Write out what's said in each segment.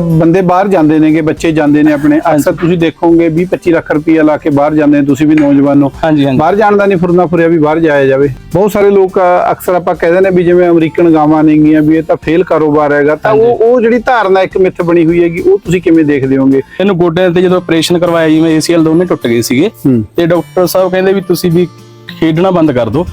ਬੰਦੇ ਬਾਹਰ ਜਾਂਦੇ ਨੇਗੇ ਬੱਚੇ ਜਾਂਦੇ ਨੇ ਆਪਣੇ। ਅਕਸਰ ਤੁਸੀਂ ਦੇਖੋਗੇ 20 25 ਲੱਖ ਰੁਪਈਆ ਲਾ ਕੇ ਬਾਹਰ ਜਾਂਦੇ ਨੇ ਤੁਸੀਂ ਵੀ ਨੌਜਵਾਨ। ਬਾਹਰ ਜਾਣ ਦਾ ਨਹੀਂ ਫੁਰਨਾ ਫੁਰਿਆ ਵੀ ਬਾਹਰ ਜਾਇਆ ਜਾਵੇ। ਬਹੁਤ ਸਾਰੇ ਲੋਕ ਅਕਸਰ ਆਪਾਂ ਕਹਿੰਦੇ ਨੇ ਵੀ ਜਿਵੇਂ ਅਮਰੀਕਨ ਗਾਵਾਂ ਨੇਗੀਆਂ ਵੀ ਇਹ ਤਾਂ ਫੇਲ ਕਾਰੋਬਾਰ ਹੈਗਾ ਤਾਂ ਉਹ ਉਹ ਜਿਹੜੀ ਧਾਰਨਾ ਇੱਕ ਮਿੱਥ ਬਣੀ ਹੋਈ ਹੈਗੀ ਉਹ ਤੁਸੀਂ ਕਿਵੇਂ ਦੇਖਦੇ ਹੋਗੇ? ਇਹਨੂੰ ਗੋਡਿਆਂ ਤੇ ਜਦੋਂ ਆਪਰੇਸ਼ਨ ਕਰਵਾਇਆ ਜੀ ਮੈਂ ACL ਦੋਨੇ ਟੁੱਟ ਗਏ ਸੀਗੇ। ਤੇ ਡਾਕਟਰ ਸਾਹਿਬ ਕਹਿੰਦੇ ਵੀ ਤੁਸੀਂ ਵੀ ਖੇਡਣਾ ਬੰਦ ਕਰ ਦਿਓ।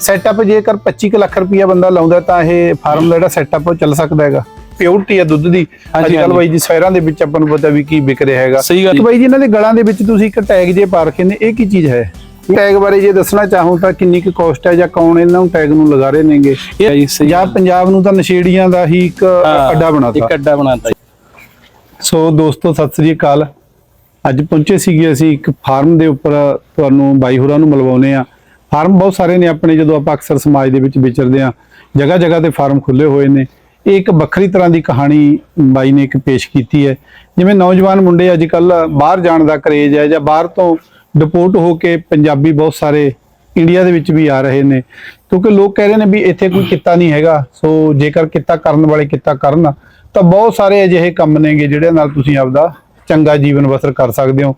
ਸੈਟਅਪ ਜੇਕਰ 25 ਕੁ ਲੱਖ ਰੁਪਈਆ ਬੰਦਾ ਲਾਉਂਦਾ ਤਾਂ ਇਹ ਫਾਰਮ ਦਾ ਜਿਹੜਾ ਸੈਟਅਪ ਚੱਲ ਸਕਦਾ ਹੈਗਾ। ਪਿਓਰਿਟੀ ਹੈ ਦੁੱਧ ਦੀ। ਅੱਜ ਕੱਲ। ਬਾਈ ਜੀ ਸ਼ਹਿਰਾਂ ਦੇ ਵਿੱਚ ਆਪਾਂ ਨੂੰ ਪਤਾ ਵੀ ਕੀ ਵਿਕ ਰਿਹਾ ਹੈਗਾ। ਸਹੀ ਗੱਲ। ਇੱਕ ਬਾਈ ਜੀ ਇਹਨਾਂ ਦੇ ਗਲਾਂ ਦੇ ਵਿੱਚ ਤੁਸੀਂ ਇੱਕ ਟੈਗ ਜੇ ਪਾ ਰੱਖੇ ਨੇ ਇਹ ਕੀ ਚੀਜ਼ ਹੈ? ਟੈਗ ਬਾਰੇ ਜੇ ਦੱਸਣਾ ਚਾਹੋ ਤਾਂ ਕਿੰਨੀ ਕੁ ਕਾਸਟ ਹੈ ਜਾਂ ਕੌਣ ਇਹਨਾਂ ਨੂੰ ਟੈਗ ਨੂੰ ਲਗਾ ਰਹੇ ਨੇਗੇ? ਜੀ ਪੰਜਾਬ ਨੂੰ ਤਾਂ ਨਸ਼ੇੜੀਆਂ ਦਾ ਹੀ ਇੱਕ ਅੱਡਾ ਬਣਾਤਾ। ਇੱਕ ਅੱਡਾ ਬਣਾਤਾ ਸੋ ਦੋਸਤੋ ਸਤਿ ਸ੍ਰੀ ਅਕਾਲ। ਅੱਜ ਪਹੁੰਚੇ ਸੀਗੇ ਅਸੀਂ ਇੱਕ ਫਾਰਮ ਦੇ ਉੱਪਰ ਤੁਹਾਨੂੰ ਬਾਈ ਹੋਰਾਂ ਨੂੰ ਮਿਲਵਾਉਨੇ ਆ ਫਾਰਮ ਬਹੁਤ ਸਾਰੇ ਨੇ ਆਪਣੇ ਜਦੋਂ ਆਪਾਂ ਅਕਸਰ ਸਮਾਜ ਦੇ ਵਿੱਚ ਵਿਚਰਦੇ ਆ ਜਗ੍ਹਾ ਜਗ੍ਹਾ ਤੇ ਫਾਰਮ ਖੁੱਲੇ ਹੋਏ ਨੇ। ਇਹ ਇੱਕ ਵੱਖਰੀ ਤਰ੍ਹਾਂ ਦੀ ਕਹਾਣੀ ਬਾਈ ਨੇ ਇੱਕ ਪੇਸ਼ ਕੀਤੀ ਹੈ। ਜਿਵੇਂ ਨੌਜਵਾਨ ਮੁੰਡੇ ਅੱਜ ਕੱਲ ਬਾਹਰ ਜਾਣ ਦਾ ਕਰੇਜ ਹੈ ਜਾਂ ਬਾਹਰ ਤੋਂ ਡਿਪੋਰਟ ਹੋ ਕੇ ਪੰਜਾਬੀ ਬਹੁਤ ਸਾਰੇ ਇੰਡੀਆ ਦੇ ਵਿੱਚ ਵੀ ਆ ਰਹੇ ਨੇ। ਕਿਉਂਕਿ ਲੋਕ ਕਹਿ ਰਹੇ ਨੇ ਵੀ ਇੱਥੇ ਕੋਈ ਕਿੱਤਾ ਨਹੀਂ ਹੈਗਾ। ਸੋ ਜੇਕਰ ਕਿੱਤਾ ਕਰਨ ਵਾਲੇ ਕਿੱਤਾ ਕਰਨ, ਤਾਂ ਬਹੁਤ ਸਾਰੇ ਅਜਿਹੇ ਕੰਮ ਨੇਗੇ ਜਿਹੜੇ ਨਾਲ ਤੁਸੀਂ ਆਪਦਾ ਚੰਗਾ ਜੀਵਨ ਬਸਰ ਕਰ ਸਕਦੇ ਹੋ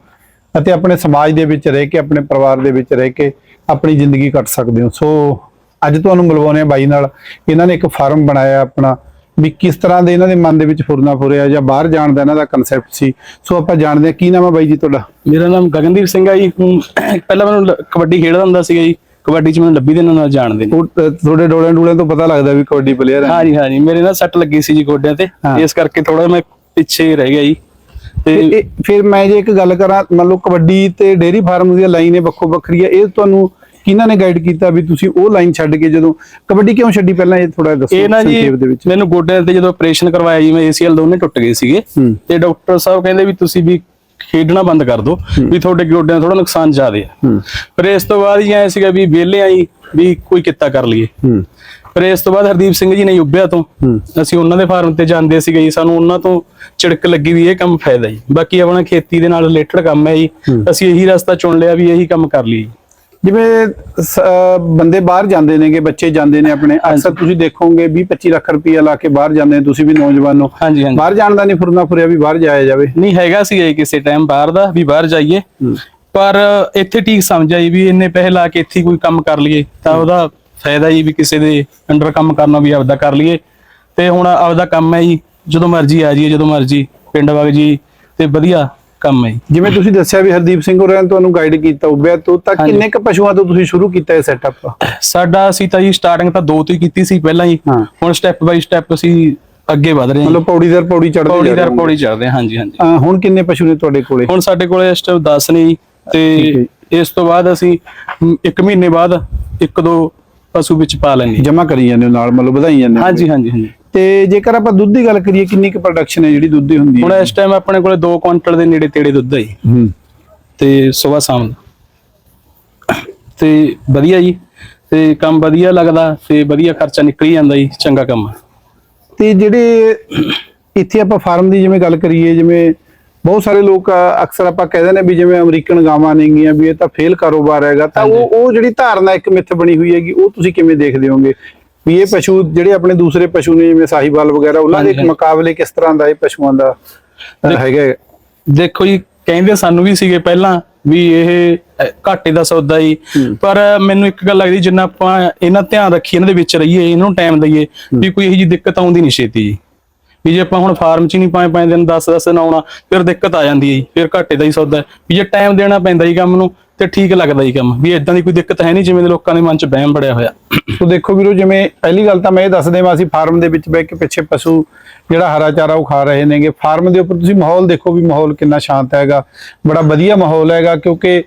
ਅਤੇ ਆਪਣੇ ਸਮਾਜ ਦੇ ਵਿੱਚ ਰਹਿ ਕੇ, ਆਪਣੇ ਪਰਿਵਾਰ ਦੇ ਵਿੱਚ ਰਹਿ ਕੇ ਆਪਣੀ ਜ਼ਿੰਦਗੀ ਕੱਟ ਸਕਦੇ ਹੋ। ਸੋ ਅੱਜ ਤੁਹਾਨੂੰ ਮਿਲਵਾਉਣੇ ਆ ਬਾਈ ਨਾਲ। ਇਹਨਾਂ ਨੇ ਇੱਕ ਫਾਰਮ ਬਣਾਇਆ ਆਪਣਾ ਵੀ ਕਿਸ ਤਰ੍ਹਾਂ ਦੇ ਇਹਨਾਂ ਦੇ ਮਨ ਦੇ ਵਿੱਚ ਫੁਰਨਾ ਫੁਰਿਆ ਜਾਂ ਬਾਹਰ ਜਾਣ ਦਾ ਇਹਨਾਂ ਦਾ ਕਨਸੈਪਟ ਸੀ? ਸੋ ਆਪਾਂ ਜਾਣਦੇ ਹਾਂ ਕੀ ਨਾਮ ਹੈ ਬਾਈ ਜੀ ਤੁਹਾਡਾ? ਮੇਰਾ ਨਾਮ ਗਗਨਦੀਪ ਸਿੰਘ ਆ ਜੀ। ਪਹਿਲਾਂ ਮੈਨੂੰ ਕਬੱਡੀ ਖੇਡਦਾ ਹੁੰਦਾ ਸੀਗਾ ਜੀ। ਕਬੱਡੀ ਚ ਮੈਨੂੰ ਲੱਭੀ ਦੇ ਨਾਲ ਜਾਣਦੇ ਨੇ। ਤੁਹਾਡੇ ਡੋਲਿਆਂ ਡੋਲਿਆਂ ਤੋਂ ਪਤਾ ਲੱਗਦਾ ਵੀ ਕਬੱਡੀ ਪਲੇਅਰ ਹੈ ਹਾਂਜੀ ਹਾਂਜੀ। ਮੇਰੇ ਨਾਲ ਸੱਟ ਲੱਗੀ ਸੀ ਜੀ ਗੋਡਿਆਂ ਤੇ। ਹਾਂ। ਇਸ ਕਰਕੇ ਥੋੜਾ ਮੈਂ ਪਿੱਛੇ ਰਹਿ ਗਿਆ ਜੀ। ਤੇ ਫਿਰ ਮੈਂ ਜੇ ਇੱਕ ਗੱਲ ਕਰਾਂ ਮੰਨ ਲਓ ਕਬੱਡੀ ਤੇ ਡੇਅਰੀ ਫਾਰਮ ਦੀਆਂ ਲਾਈਨ ਵੱਖੋ ਵੱਖਰੀ ਹੈ ਇਹ ਤੁਹਾਨੂੰ ਕਿਹਨਾਂ ਨੇ ਗਾਈਡ ਕੀਤਾ ਵੀ ਤੁਸੀਂ ਉਹ ਲਾਈਨ ਛੱਡ ਕੇ ਜਦੋਂ ਕਬੱਡੀ ਕਿਉਂ ਛੱਡੀ? ਪਹਿਲਾਂ ਇਹ ਥੋੜਾ ਦੱਸੋ ਇਹ ਨਾ ਜੀ ਸੰਖੇਪ ਦੇ ਵਿੱਚ। ਮੈਨੂੰ ਗੋਡਿਆਂ ਤੇ ਜਦੋਂ ਆਪਰੇਸ਼ਨ ਕਰਵਾਇਆ ਜੀ ਮੈਂ ACL ਦੋਨੇ ਟੁੱਟ ਗਏ ਸੀਗੇ। ਹੂੰ। ਤੇ ਡਾਕਟਰ ਸਾਹਿਬ ਕਹਿੰਦੇ ਵੀ ਤੁਸੀਂ ਵੀ ਖੇਡਣਾ ਬੰਦ ਕਰ ਦਿਓ ਵੀ ਤੁਹਾਡੇ ਗੋਡਿਆਂ ਥੋੜਾ ਨੁਕਸਾਨ ਜ਼ਿਆਦੇ ਆ। ਹੂੰ। ਫਿਰ ਇਸ ਤੋਂ ਬਾਅਦ ਜੀ ਐ ਸੀਗਾ ਵੀ ਵਿਹਲੇ ਆਈ ਵੀ ਕੋਈ ਕਿੱਤਾ ਕਰ ਲਈਏ। ਹੂੰ। ਫਿਰ ਇਸ ਤੋਂ ਬਾਅਦ ਹਰਦੀਪ ਸਿੰਘ ਜੀ ਨੇ ਉੱਭਿਆ ਤੋਂ। ਹੂੰ। ਅਸੀਂ ਉਹਨਾਂ ਦੇ ਫਾਰਮ ਤੇ ਜਾਂਦੇ ਸੀਗੇ ਜੀ ਸਾਨੂੰ ਉਹਨਾਂ ਤੋਂ ਚਿੜਕ ਲੱਗੀ ਵੀ ਇਹ ਕੰਮ ਫਾਇਦਾ ਜੀ। ਬਾਕੀ ਆਪਣਾ ਖੇਤੀ ਦੇ ਨਾਲ ਰਿਲੇਟਡ ਕੰਮ ਹੈ ਜੀ। ਅਸੀਂ ਇਹੀ ਰਸਤਾ ਚੁਣ ਲਿਆ ਵੀ ਇਹੀ ਕੰਮ ਕਰ ਲਈਏ। ਜਿਵੇਂ ਸ- ਅਹ ਬੰਦੇ ਬਾਹਰ ਜਾਂਦੇ ਨੇਗੇ ਬੱਚੇ ਜਾਂਦੇ ਨੇ ਆਪਣੇ ਅਕਸਰ ਤੁਸੀਂ ਦੇਖੋਗੇ 20 25 ਲੱਖ ਰੁਪਈਆ ਲਾ ਕੇ ਬਾਹਰ ਜਾਂਦੇ ਨੇ ਤੁਸੀਂ ਵੀ ਨੌਜਵਾਨ ਹੋ। ਹਾਂਜੀ ਹਾਂਜੀ। ਬਾਹਰ ਜਾਣ ਦਾ ਨਹੀਂ ਫੁਰਨਾ ਫੁਰਿਆ ਵੀ ਬਾਹਰ ਜਾਇਆ ਜਾਵੇ। ਨਹੀਂ ਹੈਗਾ ਸੀ ਇਹ ਕਿਸੇ ਟਾਈਮ ਬਾਹਰ ਦਾ ਵੀ ਬਾਹਰ ਜਾਈਏ। ਪਰ ਇੱਥੇ ਠੀਕ ਸਮਝ ਆਈ ਵੀ ਇੰਨੇ ਪੈਸੇ ਲਾ ਕੇ ਇੱਥੇ ਹੀ ਕੋਈ ਕੰਮ ਕਰ ਲਈਏ ਤਾਂ ਉਹਦਾ ਫਾਇਦਾ ਹੀ ਵੀ ਕਿਸੇ ਦੇ ਅੰਡਰ ਕੰਮ ਕਰਨਾ ਵੀ ਆਪਦਾ ਕਰ ਲਈਏ। ਤੇ ਹੁਣ ਆਪਦਾ ਕੰਮ ਹੈ ਜੀ ਜਦੋਂ ਮਰਜ਼ੀ ਆ ਜਾਈਏ ਜਦੋਂ ਮਰਜ਼ੀ ਪਿੰਡ ਵਗ ਜੀ ਤੇ ਵਧੀਆ। ਕੰਮ ਹੈ ਜਿਵੇਂ ਤੁਸੀਂ ਦੱਸਿਆ ਵੀ ਹਰਦੀਪ ਸਿੰਘ ਹੋਰਾਂ ਨੇ ਤੁਹਾਨੂੰ ਗਾਈਡ ਕੀਤਾ ਉੱਭਿਆ ਤੋਂ ਤਾਂ। ਕਿੰਨੇ ਕ ਪਸ਼ੂਆਂ ਤੋਂ ਤੁਸੀਂ ਸ਼ੁਰੂ ਕੀਤਾ ਇਹ ਸੈਟਅਪ ਸਾਡਾ ਅਸੀਂ ਤਾਂ ਜੀ ਸਟਾਰਟਿੰਗ ਤਾਂ ਦੋ ਤੋਂ ਹੀ ਕੀਤੀ ਸੀ ਪਹਿਲਾਂ ਹੀ। ਹੁਣ ਸਟੈਪ ਬਾਈ ਸਟੈਪ ਅਸੀਂ ਅੱਗੇ ਵਧ ਰਹੇ ਹਾਂ ਮਤਲਬ ਪੌੜੀ ਦਰ ਪੌੜੀ ਚੜ੍ਹਦੇ ਪੌੜੀ ਦਰ। ਪੌੜੀ ਚੜਦੇ ਹਾਂ ਹਾਂਜੀ ਹਾਂਜੀ। ਹੁਣ ਕਿੰਨੇ ਪਸ਼ੂ ਨੇ ਤੁਹਾਡੇ ਕੋਲੇ? ਹੁਣ ਸਾਡੇ ਕੋਲੇ ਇਸ ਟਾਈਮ 10 ਨੇ ਤੇ ਇਸ ਤੋਂ ਬਾਅਦ ਅਸੀਂ ਇੱਕ ਮਹੀਨੇ ਬਾਅਦ ਇੱਕ ਦੋ ਪਸ਼ੂ ਵਿੱਚ ਪਾ ਲੈਣੇ ਜਮਾ ਕਰੀ ਜਾਂਦੇ ਨਾਲ ਮਤਲਬ ਵਧਾਈ ਜਾਂਦੇ ਹੋ। ਹਾਂਜੀ ਹਾਂਜੀ ਹਾਂਜੀ। ਤੇ ਜੇਕਰ ਆਪਾਂ ਦੁੱਧ ਦੀ ਗੱਲ ਕਰੀਏ ਕਿੰਨੀ ਕੁ ਪ੍ਰੋਡਕਸ਼ਨ ਹੈ ਜਿਹੜੀ ਦੁੱਧ ਦੀ ਹੁੰਦੀ ਹੁਣ ਇਸ ਟਾਈਮ ਆਪਣੇ ਕੋਲੇ 2 ਕੁਇੰਟਲ ਦੇ ਨੇੜੇ ਤੇੜੇ ਦੁੱਧ ਹੈ ਜੀ। ਤੇ ਸਵੇਰ ਸ਼ਾਮ ਤੇ ਵਧੀਆ ਜੀ। ਤੇ ਕੰਮ ਵਧੀਆ ਲੱਗਦਾ ਤੇ ਵਧੀਆ ਖਰਚਾ ਨਿਕਲ ਜਾਂਦਾ ਜੀ ਚੰਗਾ ਕੰਮ। ਤੇ ਜਿਹੜੇ ਇੱਥੇ ਆਪਾਂ ਫਾਰਮ ਦੀ ਜਿਵੇਂ ਗੱਲ ਕਰੀਏ ਜਿਵੇਂ ਬਹੁਤ ਸਾਰੇ ਲੋਕ ਅਕਸਰ ਆਪਾਂ ਕਹਿੰਦੇ ਨੇ ਵੀ ਜਿਵੇਂ ਅਮਰੀਕਨ ਗਾਵਾਂ ਨੇਗੀਆਂ ਵੀ ਇਹ ਤਾਂ ਫੇਲ ਕਾਰੋਬਾਰ ਹੈਗਾ ਤਾਂ ਉਹ ਉਹ ਜਿਹੜੀ ਧਾਰਨਾ ਇੱਕ ਮਿੱਥ ਬਣੀ ਹੋਈ ਹੈਗੀ ਉਹ ਤੁਸੀਂ ਕਿਵੇਂ ਦੇਖਦੇ ਹੋਗੇ ਵੀ ਇਹ ਪਸ਼ੂ ਜਿਹੜੇ ਆਪਣੇ ਦੂਸਰੇ ਪਸ਼ੂ ਨੇ ਜਿਵੇਂ ਸਾਹੀਵਾਲ ਵਗੈਰਾ ਉਹਨਾਂ ਦੇ। ਮੁਕਾਬਲੇ ਕਿਸ ਤਰ੍ਹਾਂ ਦਾ ਇਹ ਪਸ਼ੂਆਂ ਦਾ ਹੈਗਾ ਹੈ? ਦੇਖੋ ਜੀ ਕਹਿੰਦੇ ਸਾਨੂੰ ਵੀ ਸੀਗੇ ਪਹਿਲਾਂ ਵੀ ਇਹ ਘਾਟੇ ਦਾ ਸੌਦਾ ਜੀ ਪਰ ਮੈਨੂੰ ਇੱਕ ਗੱਲ ਲੱਗਦੀ ਜਿੰਨਾ ਆਪਾਂ ਇਹਨਾਂ ਧਿਆਨ ਰੱਖੀਏ ਇਹਨਾਂ ਦੇ ਵਿੱਚ ਰਹੀਏ ਇਹਨਾਂ ਨੂੰ ਟਾਈਮ ਦਈਏ ਵੀ ਕੋਈ ਇਹੋ ਜੀ ਦਿੱਕਤ ਆਉਂਦੀ ਨਹੀਂ ਛੇਤੀ ਜੀ ਵੀ ਜੇ ਆਪਾਂ ਹੁਣ ਫਾਰਮ 'ਚ ਹੀ ਨਹੀਂ ਪਾਏ ਪਾਏ ਦਿਨ 10 10 ਦਿਨ ਆਉਣਾ ਫਿਰ ਦਿੱਕਤ ਆ ਜਾਂਦੀ ਹੈ ਜੀ ਫਿਰ ਘਾਟੇ ਦਾ ਹੀ ਸੌਦਾ ਹੈ। ਵੀ ਜੇ ਟਾਈਮ ਦੇਣਾ ਪੈਂਦਾ ਜੀ ਕੰਮ ਨੂੰ ਤੇ ਠੀਕ ਲੱਗਦਾ ਜੀ ਕੰਮ, ਵੀ ਇਦਾਂ ਦੀ ਕੋਈ ਦਿੱਕਤ ਹੈ ਨਹੀਂ ਜਿਵੇਂ ਦੇ ਲੋਕਾਂ ਦੇ ਮਨ 'ਚ ਵਹਿਮ ਬੜਿਆ ਹੋਇਆ। ਸੋ ਦੇਖੋ ਵੀਰੋ, ਜਿਵੇਂ ਪਹਿਲੀ ਗੱਲ ਤਾਂ ਮੈਂ ਇਹ ਦੱਸ ਦੇਵਾਂ ਅਸੀਂ ਫਾਰਮ ਦੇ ਵਿੱਚ ਬਹਿ ਕੇ ਪਿੱਛੇ ਪਸ਼ੂ ਜਿਹੜਾ ਹਰਾ ਚਾਰਾ ਉਹ ਖਾ ਰਹੇ ਨੇਗੇ। ਫਾਰਮ ਦੇ ਉੱਪਰ ਤੁਸੀਂ ਮਾਹੌਲ ਦੇਖੋ ਵੀ ਮਾਹੌਲ ਕਿੰਨਾ ਸ਼ਾਂਤ ਹੈਗਾ, ਬੜਾ ਵਧੀਆ ਮਾਹੌਲ ਹੈਗਾ ਕਿਉਂਕਿ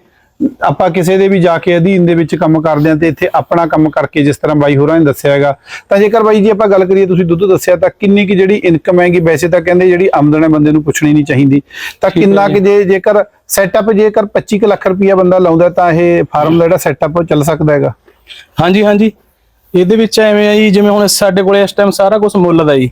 ਆਪਾਂ ਕਿਸੇ ਦੇ ਵੀ ਜਾ ਕੇ ਅਧੀਨ ਦੇ ਵਿੱਚ ਕੰਮ ਕਰਦੇ ਹਾਂ ਤੇ ਇੱਥੇ ਆਪਣਾ ਕੰਮ ਕਰਕੇ ਜਿਸ ਤਰ੍ਹਾਂ ਬਾਈ ਹੋਰਾਂ ਨੇ ਦੱਸਿਆ ਹੈਗਾ ਤਾਂ ਜੇਕਰ ਬਾਈ ਜੀ ਆਪਾਂ ਗੱਲ ਕਰੀਏ ਤੁਸੀਂ ਦੁੱਧ ਦੱਸਿਆ ਤਾਂ ਕਿੰਨੀ ਕੀ ਜਿਹੜੀ ਇਨਕਮ ਹੈਗੀ ਵੈਸੇ ਤਾਂ ਕਹਿੰਦੇ ਜਿਹੜੀ ਆਮਦਨ ਹੈ ਬੰਦੇ ਨੂੰ ਪੁੱਛਣੀ ਨਹੀਂ ਚਾਹੀਦੀ। ਤਾਂ ਕਿੰਨਾ। ਕਿ ਜੇ ਜੇਕਰ ਸੈਟਅਪ ਜੇਕਰ 25 ਕੁ ਲੱਖ ਰੁਪਈਆ ਬੰਦਾ ਲਾਉਂਦਾ ਤਾਂ ਇਹ ਫਾਰਮ ਦਾ ਜਿਹੜਾ ਸੈਟਅਪ ਚੱਲ ਸਕਦਾ ਹੈਗਾ। ਹਾਂਜੀ ਹਾਂਜੀ। ਇਹਦੇ ਵਿੱਚ ਐਵੇਂ ਆ ਜੀ ਜਿਵੇਂ ਹੁਣ ਸਾਡੇ ਕੋਲੇ ਇਸ ਟਾਈਮ ਸਾਰਾ ਕੁਝ ਮੁੱਲ ਦਾ ਜੀ।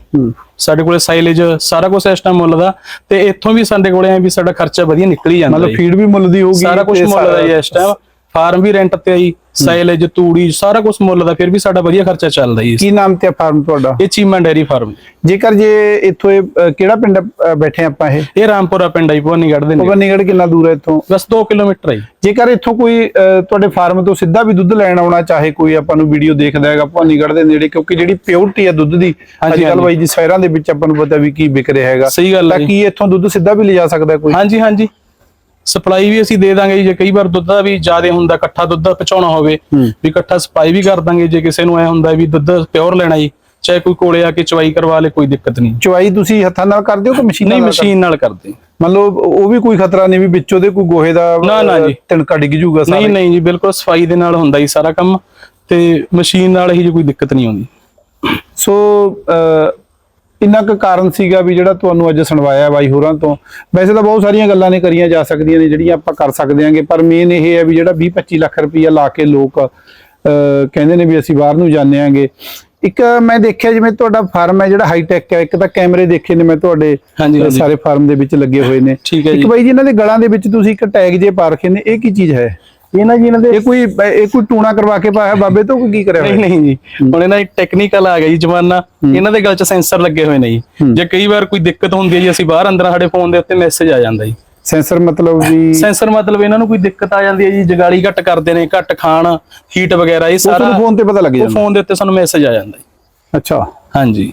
ਸਾਡੇ ਕੋਲੇ ਸਾਈਲੇਜ ਸਾਰਾ ਕੁਝ ਇਸ ਟਾਈਮ ਮੁੱਲ ਦਾ ਤੇ ਇੱਥੋਂ ਵੀ ਸਾਡੇ ਕੋਲੇ ਐ ਵੀ ਸਾਡਾ ਖਰਚਾ ਵਧੀਆ ਨਿਕਲ ਹੀ ਜਾਂਦਾ ਮਤਲਬ। ਫੀਡ ਵੀ ਮੁੱਲ ਦੀ ਹੋਊਗੀ ਸਾਰਾ ਕੁਝ ਮੁੱਲ ਦਾ ਜੀ ਇਸ ਟਾਈਮ ਫਾਰਮ ਵੀ ਰੈਂਟ ਤੇ ਆਈ ਸਾਈਲੇਜ ਤੂੜੀ ਸਾਰਾ ਕੁਝ ਮੁੱਲ ਦਾ ਫਿਰ ਵੀ ਸਾਡਾ ਵਧੀਆ ਖਰਚਾ ਚੱਲਦਾ ਜੀ ਕੀ ਨਾਮ ਤੇ ਫਾਰਮ ਤੁਹਾਡਾ? ਇਹ ਚੀਮਾ ਡੈਰੀ ਫਾਰਮ। ਜੇਕਰ ਜੇ ਇੱਥੋਂ ਇਹ ਅ, ਕਿਹੜਾ ਪਿੰਡ ਅ, ਬੈਠੇ ਆਪਾਂ ਇਹ? ਇਹ ਰਾਮਪੁਰਾ ਪਿੰਡ ਆਈ ਭਵਾਨੀਗੜ੍ਹ ਦੇ ਨੇ ਭਵਾਨੀਗੜ੍ਹ ਕਿੰਨਾ ਦੂਰ ਹੈ ਇੱਥੋਂ? ਬਸ 2 ਕਿਲੋਮੀਟਰ ਆਈ ਜੇਕਰ ਇੱਥੋਂ ਕੋਈ ਅ, ਤੁਹਾਡੇ ਫਾਰਮ ਤੋਂ ਸਿੱਧਾ ਵੀ ਦੁੱਧ ਲੈਣ ਆਉਣਾ ਚਾਹੇ ਕੋਈ ਆਪਾਂ ਨੂੰ ਵੀਡੀਓ ਦੇਖਦਾ ਹੈਗਾ ਭਵਾਨੀਗੜ੍ਹ ਦੇ ਨੇੜੇ ਕਿਉਂਕਿ ਜਿਹੜੀ ਪਿਓਰਟੀ ਹੈ ਦੁੱਧ ਦੀ ਹਾਂਜੀ, ਅੱਜ ਕੱਲ ਹਾਂਜੀ। ਬਾਈ ਜੀ ਸ਼ਹਿਰਾਂ ਦੇ ਵਿੱਚ ਆਪਾਂ ਨੂੰ ਪਤਾ ਵੀ ਕੀ ਵਿਕ ਰਿਹਾ ਹੈਗਾ। ਸਹੀ ਗੱਲ ਹੈ ਤਾਂ ਜੀ। ਕੀ ਇੱਥੋਂ ਦੁੱਧ ਸਿੱਧਾ ਵੀ ਲਿਜਾ ਸਕਦਾ ਕੋਈ? ਹਾਂਜੀ ਹਾਂਜੀ। ਸਪਲਾਈ ਵੀ ਅਸੀਂ ਦੇ ਦਾਂਗੇ ਜੀ, ਜੇ ਕਈ ਵਾਰ ਦੁੱਧ ਦਾ ਵੀ ਜ਼ਿਆਦਾ ਹੁੰਦਾ ਇਕੱਠਾ ਦੁੱਧ ਪਹੁੰਚਾਉਣਾ ਹੋਵੇ। ਵੀ ਇਕੱਠਾ ਸਪਾਈ ਵੀ ਕਰ ਦਾਂਗੇ ਜੇ ਕਿਸੇ ਨੂੰ ਐ ਹੁੰਦਾ ਵੀ ਦੁੱਧ ਪਿਓਰ ਲੈਣਾ ਜੀ ਚਾਹੇ ਕੋਈ ਕੋਲੇ ਆ ਕੇ ਚਵਾਈ ਕਰਵਾ ਲੇ ਕੋਈ ਦਿੱਕਤ ਨਹੀਂ। ਚੁਆਈ ਤੁਸੀਂ ਹੱਥਾਂ ਨਾਲ ਕਰਦੇ ਹੋ ਕਿ ਮਸ਼ੀਨਾਂ ਨਹੀਂ ਨਾਲ ਮਸ਼ੀਨ ਨਾਲ ਕਰਦੇ। ਮਤਲਬ ਉਹ ਵੀ ਕੋਈ ਖਤਰਾ ਨਹੀਂ ਵੀ ਵਿੱਚੋਂ ਦੇ ਕੋਈ ਗੋਹੇ ਦਾ ਨਾ, ਨਾ ਜੀ। ਤਿਣਕਾ ਡਿੱਗ ਜੂਗਾ ਸਾਰਾ। ਨਹੀਂ ਨਹੀਂ ਜੀ ਬਿਲਕੁਲ ਸਫ਼ਾਈ ਦੇ ਨਾਲ ਹੁੰਦਾ ਜੀ ਸਾਰਾ ਕੰਮ ਤੇ ਮਸ਼ੀਨ ਨਾਲ ਹੀ ਜੀ ਕੋਈ ਦਿੱਕਤ ਨਹੀਂ ਆਉਂਦੀ। ਸੋ ਅ, ਇੰਨਾ ਕੁ ਕਾਰਨ ਸੀਗਾ ਵੀ ਜਿਹੜਾ ਤੁਹਾਨੂੰ ਅੱਜ ਸੁਣਵਾਇਆ ਬਾਈ ਹੋਰਾਂ ਤੋਂ ਵੈਸੇ ਤਾਂ ਬਹੁਤ ਸਾਰੀਆਂ ਗੱਲਾਂ ਨੇ ਕਰੀਆਂ ਜਾ ਸਕਦੀਆਂ ਨੇ ਜਿਹੜੀਆਂ ਆਪਾਂ ਕਰ ਸਕਦੇ ਆਂਗੇ ਪਰ ਮੇਨ ਇਹ ਹੈ ਵੀ ਜਿਹੜਾ 20 25 ਲੱਖ ਰੁਪਈਆ ਲਾ ਕੇ ਲੋਕ ਕਹਿੰਦੇ ਨੇ ਵੀ ਅਸੀਂ ਬਾਹਰ ਨੂੰ ਜਾਂਦੇ ਆਂਗੇ ਇੱਕ ਮੈਂ ਦੇਖਿਆ ਜਿਵੇਂ ਤੁਹਾਡਾ ਫਾਰਮ ਹੈ ਜਿਹੜਾ ਹਾਈ ਟੈਕ ਹੈ ਇੱਕ ਤਾਂ ਕੈਮਰੇ ਦੇਖੇ ਨੇ ਮੈਂ ਤੁਹਾਡੇ। ਸਾਰੇ ਫਾਰਮ ਦੇ ਵਿੱਚ ਲੱਗੇ ਹੋਏ ਨੇ ਇੱਕ। ਬਾਈ ਜੀ ਇਹਨਾਂ ਦੇ ਗਲਾਂ ਦੇ ਵਿੱਚ ਤੁਸੀਂ ਇੱਕ ਟੈਗ ਜੇ ਪਾ ਰੱਖੇ ਨੇ ਇਹ ਕੀ ਚੀਜ਼ ਹੈ ਇਹ ਨਾ ਜੀ ਇਹਨਾਂ ਦੇ ਇਹ ਕੋਈ ਇਹ ਕੋਈ ਟੂਣਾ ਕਰਵਾ ਕੇ ਪਾਇਆ ਬਾਬੇ ਤੋਂ ਕੋਈ ਕੀ ਕਰਿਆ ਨਹੀਂ ਨਹੀਂ ਜੀ। ਹੁਣ ਇਹਨਾਂ ਦੀ ਟੈਕਨੀਕਲ ਆ ਗਿਆ ਜੀ ਜਮਾਨਾ ਇਹਨਾਂ ਦੇ ਗਲ 'ਚ ਸੈਂਸਰ ਲੱਗੇ ਹੋਏ ਨੇ ਜੀ। ਜੇ ਕਈ ਵਾਰ ਕੋਈ ਦਿੱਕਤ ਹੁੰਦੀ ਹੈ ਜੀ ਅਸੀਂ ਬਾਹਰ ਅੰਦਰ ਸਾਡੇ ਫੋਨ ਦੇ ਉੱਤੇ ਮੈਸੇਜ ਆ ਜਾਂਦਾ ਜੀ। ਸੈਂਸਰ ਮਤਲਬ ਵੀ ਸੈਂਸਰ ਮਤਲਬ ਇਹਨਾਂ ਨੂੰ ਕੋਈ ਦਿੱਕਤ ਆ ਜਾਂਦੀ ਹੈ ਜੀ ਜਗਾਲੀ ਘੱਟ ਕਰਦੇ ਨੇ ਘੱਟ ਖਾਣ ਹੀਟ ਵਗੈਰਾ ਇਹ ਸਾਰਾ ਫੋਨ ਤੇ ਪਤਾ ਲੱਗ ਜਾਂਦਾ। ਫੋਨ ਦੇ ਉੱਤੇ ਸਾਨੂੰ ਮੈਸੇਜ ਆ ਜਾਂਦਾ ਜੀ। ਅੱਛਾ। ਹਾਂਜੀ।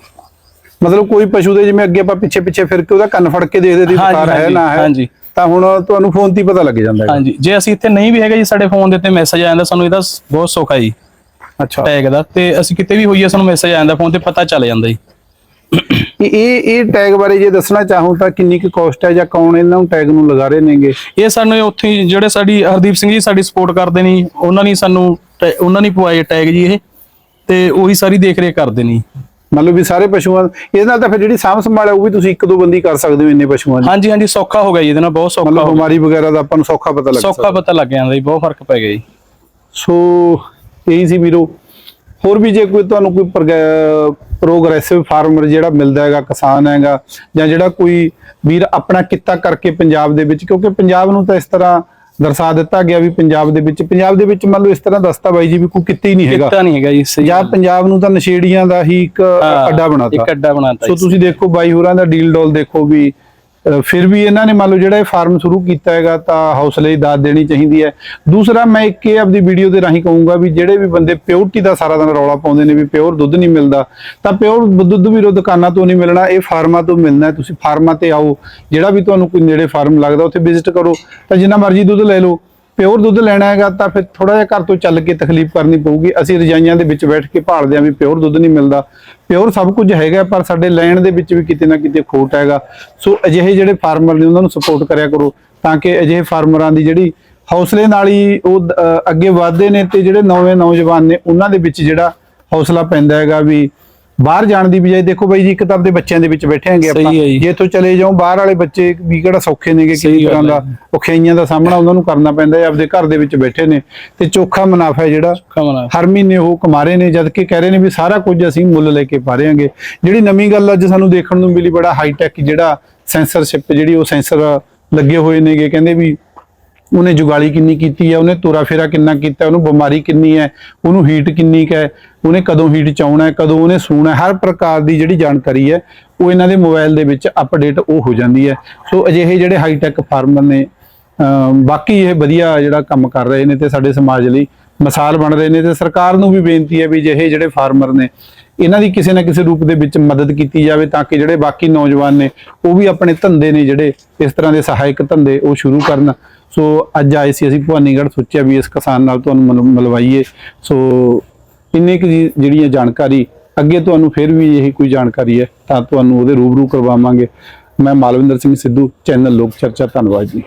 ਮਤਲਬ ਕੋਈ ਪਸ਼ੂ ਦੇ ਜਿਵੇਂ ਅੱਗੇ ਆਪਾਂ ਪਿੱਛੇ ਪਿੱਛੇ ਫਿਰ ਕੇ ਉਹਦਾ ਕੰਨ ਫੜ ਕੇ ਦੇਖਦੇ ਦੀ ਬੁਖਾਰ ਹੈ ਨਾ ਹੈ। ਹਾਂਜੀ। ਤਾਂ ਹੁਣ ਤੁਹਾਨੂੰ ਫੋਨ ਤੇ ਹੀ ਪਤਾ ਲੱਗ ਜਾਂਦਾ ਹੈ ਹਾਂਜੀ ਜੇ ਅਸੀਂ ਇੱਥੇ ਨਹੀਂ ਵੀ ਹੈਗੇ ਜੀ ਸਾਡੇ ਫੋਨ ਦੇ ਉੱਤੇ ਮੈਸੇਜ ਆ ਜਾਂਦਾ ਸਾਨੂੰ ਇਹਦਾ ਬਹੁਤ ਸੁੱਖ ਜੀ। ਅੱਛਾ। ਟੈਗ ਦਾ। ਤੇ ਅਸੀਂ ਕਿਤੇ ਵੀ ਹੋਈਏ ਸਾਨੂੰ ਮੈਸੇਜ ਆ ਜਾਂਦਾ ਫੋਨ ਤੇ ਪਤਾ ਚੱਲ ਜਾਂਦਾ ਜੀ। ਇਹ ਇਹ ਇਹ ਟੈਗ ਬਾਰੇ ਜੇ ਦੱਸਣਾ ਚਾਹੂੰ ਤਾਂ ਕਿੰਨੀ ਕੁ ਕਾਸਟ ਹੈ ਜਾਂ ਕੌਣ ਇਹਨਾਂ ਨੂੰ ਟੈਗ ਨੂੰ ਲਗਾ ਰਹੇ ਨੇਗੇ? ਇਹ ਸਾਨੂੰ ਉੱਥੇ ਹੀ ਜਿਹੜੇ ਸਾਡੀ ਹਰਦੀਪ ਸਿੰਘ ਜੀ ਸਾਡੀ ਸਪੋਰਟ ਕਰਦੇ ਨੇ ਜੀ, ਉਹਨਾਂ ਨੇ ਸਾਨੂੰ ਟੈ- ਉਹਨਾਂ ਨੇ ਪਵਾਏ ਟੈਗ ਜੀ ਇਹ। ਤੇ ਉਹੀ ਸਾਰੀ ਦੇਖ ਰੇਖ ਕਰਦੇ ਨੇ ਜੀ। ਮਤਲਬ ਵੀ ਸਾਰੇ ਪਸ਼ੂਆਂ ਇਹਦੇ ਨਾਲ ਤਾਂ ਫਿਰ ਜਿਹੜੀ ਸਾਂਭ ਸੰਭਾਲ ਹੈ ਉਹ ਵੀ ਤੁਸੀਂ ਇੱਕ ਦੋ ਬੰਦੀ ਕਰ ਸਕਦੇ ਹੋ ਇੰਨੇ ਪਸ਼ੂਆਂ ਦੀ। ਹਾਂਜੀ ਹਾਂਜੀ ਸੌਖਾ ਹੋ ਗਿਆ ਜੀ ਇਹਦੇ ਨਾਲ ਬਹੁਤ ਸੌਖਾ ਮਤਲਬ ਬਿਮਾਰੀ ਵਗੈਰਾ ਦਾ ਆਪਾਂ ਨੂੰ ਸੌਖਾ ਪਤਾ ਲੱਗ ਸੌਖਾ ਪਤਾ ਲੱਗ ਜਾਂਦਾ ਜੀ ਬਹੁਤ ਫ਼ਰਕ ਪੈ ਗਿਆ ਜੀ। ਸੋ ਇਹੀ ਸੀ ਵੀਰੋ। ਹੋਰ ਵੀ ਜੇ ਕੋਈ ਤੁਹਾਨੂੰ ਕੋਈ ਪ੍ਰੋਗਰੈਸਿਵ ਫਾਰਮਰ ਜਿਹੜਾ ਮਿਲਦਾ ਹੈਗਾ ਕਿਸਾਨ ਹੈਗਾ ਜਾਂ ਜਿਹੜਾ ਕੋਈ ਵੀਰ ਆਪਣਾ ਕਿੱਤਾ ਕਰਕੇ ਪੰਜਾਬ ਦੇ ਵਿੱਚ ਕਿਉਂਕਿ ਪੰਜਾਬ ਨੂੰ ਤਾਂ ਇਸ ਤਰ੍ਹਾਂ ਦਰਸਾ ਦਿੱਤਾ ਗਿਆ ਵੀ ਪੰਜਾਬ ਦੇ ਵਿੱਚ ਪੰਜਾਬ ਦੇ ਵਿੱਚ ਮੰਨ ਲਓ ਇਸ ਤਰ੍ਹਾਂ ਦੱਸਤਾ ਬਾਈ ਜੀ ਵੀ ਕੋਈ ਕਿੱਤੇ ਹੀ ਨਹੀਂ ਹੈਗਾ ਕਿੱਤਾ ਨਹੀਂ ਹੈਗਾ ਜੀ ਸਹੀ ਜਾਂ ਪੰਜਾਬ ਨੂੰ ਤਾਂ ਨਸ਼ੇੜੀਆਂ ਦਾ ਹੀ ਇੱਕ ਅੱਡਾ ਬਣਾਤਾ ਇੱਕ ਅੱਡਾ ਬਣਾਤਾ ਸੋ। ਤੁਸੀਂ ਦੇਖੋ ਬਾਈ ਹੋਰਾਂ ਦਾ ਡੀਲ ਡੋਲ ਦੇਖੋ ਵੀ ਫਿਰ ਵੀ ਇਹਨਾਂ ਨੇ ਮੰਨ ਲਓ ਜਿਹੜਾ ਇਹ ਫਾਰਮ ਸ਼ੁਰੂ ਕੀਤਾ ਹੈਗਾ ਤਾਂ ਹੌਸਲੇ ਦੀ ਦਾਤ ਦੇਣੀ ਚਾਹੀਦੀ ਹੈ। ਦੂਸਰਾ ਮੈਂ ਇੱਕ ਇਹ ਆਪਦੀ ਵੀਡੀਓ ਦੇ ਰਾਹੀਂ ਕਹੂੰਗਾ ਵੀ ਜਿਹੜੇ ਵੀ ਬੰਦੇ ਪਿਓਰਟੀ ਦਾ ਸਾਰਾ ਦਿਨ ਰੌਲਾ ਪਾਉਂਦੇ ਨੇ ਵੀ ਪਿਓਰ ਦੁੱਧ ਨਹੀਂ ਮਿਲਦਾ, ਤਾਂ ਪਿਓਰ ਦੁੱਧ ਵੀ ਰੋ ਦੁਕਾਨਾਂ ਤੋਂ ਨਹੀਂ ਮਿਲਣਾ, ਇਹ ਫਾਰਮਾਂ ਤੋਂ ਮਿਲਣਾ ਤੁਸੀਂ ਫਾਰਮਾਂ ਤੇ ਆਓ, ਜਿਹੜਾ ਵੀ ਤੁਹਾਨੂੰ ਕੋਈ ਨੇੜੇ ਫਾਰਮ ਲੱਗਦਾ ਉੱਥੇ ਵਿਜ਼ਿਟ ਕਰੋ, ਤਾਂ ਜਿੰਨਾ ਮਰਜ਼ੀ ਦੁੱਧ ਲੈ ਲਓ। ਪਿਓਰ ਦੁੱਧ ਲੈਣਾ ਹੈਗਾ ਤਾਂ ਫਿਰ ਥੋੜਾ ਜਿਹਾ ਘਰ ਤੋਂ ਚੱਲ ਕੇ ਤਕਲੀਫ ਕਰਨੀ ਪਊਗੀ। ਅਸੀਂ ਰਜਾਈਆਂ ਦੇ ਵਿੱਚ ਬੈਠ ਕੇ ਭਾਲਦੇ ਆਂ ਵੀ ਪਿਓਰ ਦੁੱਧ ਨਹੀਂ ਮਿਲਦਾ। ਪਿਓਰ ਸਭ ਕੁਝ ਹੈਗਾ, ਪਰ ਸਾਡੇ ਲੈਣ ਦੇ ਵਿੱਚ ਵੀ ਕਿਤੇ ਨਾ ਕਿਤੇ ਖੋਟ ਹੈਗਾ। ਸੋ ਅਜਿਹੇ ਜਿਹੜੇ ਫਾਰਮਰ ਨੇ ਉਹਨਾਂ ਨੂੰ ਸਪੋਰਟ ਕਰਿਆ ਕਰੋ ਤਾਂ ਕਿ ਅਜਿਹੇ ਫਾਰਮਰਾਂ ਦੀ ਜਿਹੜੀ ਹੌਸਲੇ ਨਾਲ ਹੀ ਉਹ ਅੱਗੇ ਵਧਦੇ ਨੇ ਤੇ ਜਿਹੜੇ ਨਵੇਂ ਨੌਜਵਾਨ ਨੇ ਉਹਨਾਂ ਦੇ ਵਿੱਚ ਜਿਹੜਾ ਹੌਸਲਾ ਪੈਂਦਾ ਹੈਗਾ ਵੀ ਬਾਹਰ ਜਾਣ ਦੀ ਬਜਾਏ ਦੇਖੋ ਬਾਈ ਜੀ ਇੱਕ ਤਾਂ ਆਪਦੇ ਬੱਚਿਆਂ ਦੇ ਵਿੱਚ ਬੈਠਾਂਗੇ ਆਪਾਂ ਸਹੀ ਹੈ ਜੀ। ਇੱਥੋਂ ਚਲੇ ਜਾਓ ਬਾਹਰ ਵਾਲੇ ਬੱਚੇ ਵੀ ਕਿਹੜਾ ਸੌਖੇ ਨੇਗੇ ਗੱਲ ਤਰ੍ਹਾਂ ਦਾ। ਔਖਿਆਈਆਂ ਦਾ ਸਾਹਮਣਾ ਉਹਨਾਂ ਨੂੰ ਕਰਨਾ ਪੈਂਦਾ ਹੈ ਆਪਦੇ ਘਰ ਦੇ ਵਿੱਚ ਬੈਠੇ ਨੇ ਤੇ ਚੋਖਾ ਮੁਨਾਫਾ ਜਿਹੜਾ ਹਰ ਮਹੀਨੇ ਉਹ ਕਮਾ ਰਹੇ ਨੇ ਜਦ ਕਿ ਕਹਿ ਰਹੇ ਨੇ ਵੀ ਸਾਰਾ ਕੁਝ ਅਸੀਂ ਮੁੱਲ ਲੈ ਕੇ ਪਾ ਰਹੇਗੇ ਜਿਹੜੀ ਨਵੀਂ ਗੱਲ ਅੱਜ ਸਾਨੂੰ ਦੇਖਣ ਨੂੰ ਮਿਲੀ ਬੜਾ ਹਾਈ ਟੈਕ ਜਿਹੜਾ ਸੈਂਸਰਸ਼ਿਪ ਜਿਹੜੀ ਉਹ ਸੈਂਸਰ ਲੱਗੇ ਹੋਏ ਨੇਗੇ ਕਹਿੰਦੇ ਵੀ ਉਹਨੇ ਜੁਗਾਲੀ ਕਿੰਨੀ ਕੀਤੀ ਹੈ, ਉਹਨੇ ਤੋਰਾ ਫੇਰਾ ਕਿੰਨਾ ਕੀਤਾ ਉਹਨੂੰ ਬਿਮਾਰੀ ਕਿੰਨੀ ਹੈ, ਉਹਨੂੰ ਹੀਟ ਕਿੰਨੀ ਕੁ ਹੈ, ਉਹਨੇ ਕਦੋਂ ਹੀਟ ਚਾਉਣਾ ਕਦੋਂ ਉਹਨੇ ਸੂਣਾ ਹਰ ਪ੍ਰਕਾਰ ਦੀ ਜਿਹੜੀ ਜਾਣਕਾਰੀ ਹੈ, ਉਹ ਇਹਨਾਂ ਦੇ ਮੋਬਾਈਲ ਦੇ ਵਿੱਚ ਅਪਡੇਟ ਉਹ ਹੋ ਜਾਂਦੀ ਹੈ। ਸੋ ਅਜਿਹੇ ਜਿਹੜੇ ਹਾਈ ਟੈਕ ਫਾਰਮਰ ਨੇ ਬਾਕੀ ਇਹ ਵਧੀਆ ਜਿਹੜਾ ਕੰਮ ਕਰ ਰਹੇ ਨੇ ਤੇ ਸਾਡੇ ਸਮਾਜ ਲਈ ਮਿਸਾਲ ਬਣ ਰਹੇ ਨੇ ਤੇ ਸਰਕਾਰ ਨੂੰ ਵੀ ਬੇਨਤੀ ਹੈ ਵੀ ਜਿਹੇ ਜਿਹੜੇ ਫਾਰਮਰ ਨੇ ਇਹਨਾਂ ਦੀ ਕਿਸੇ ਨਾ ਕਿਸੇ ਰੂਪ ਦੇ ਵਿੱਚ ਮਦਦ ਕੀਤੀ ਜਾਵੇ ਤਾਂ ਕਿ ਜਿਹੜੇ ਬਾਕੀ ਨੌਜਵਾਨ ਨੇ ਉਹ ਵੀ ਆਪਣੇ ਧੰਦੇ ਨੇ ਜਿਹੜੇ ਇਸ ਤਰ੍ਹਾਂ ਦੇ ਸਹਾਇਕ ਧੰਦੇ ਉਹ ਸ਼ੁਰੂ ਕਰਨ। ਸੋ ਅੱਜ ਆਏ ਸੀ ਅਸੀਂ ਭਵਾਨੀਗੜ੍ਹ, ਸੋਚਿਆ ਵੀ ਇਸ ਕਿਸਾਨ ਨਾਲ ਤੁਹਾਨੂੰ ਮਿਲ- ਮਿਲਵਾਈਏ। ਸੋ ਇੰਨੇ ਕੁ ਜੀ ਜਿਹੜੀਆਂ ਜਾਣਕਾਰੀ, ਅੱਗੇ ਤੁਹਾਨੂੰ ਫਿਰ ਵੀ ਇਹ ਕੋਈ ਜਾਣਕਾਰੀ ਹੈ ਤਾਂ ਤੁਹਾਨੂੰ ਉਹਦੇ ਰੂਬਰੂ ਕਰਵਾਵਾਂਗੇ। ਮੈਂ ਮਾਲਵਿੰਦਰ ਸਿੰਘ ਸਿੱਧੂ, ਚੈਨਲ ਲੋਕ ਚਰਚਾ, ਧੰਨਵਾਦ ਜੀ।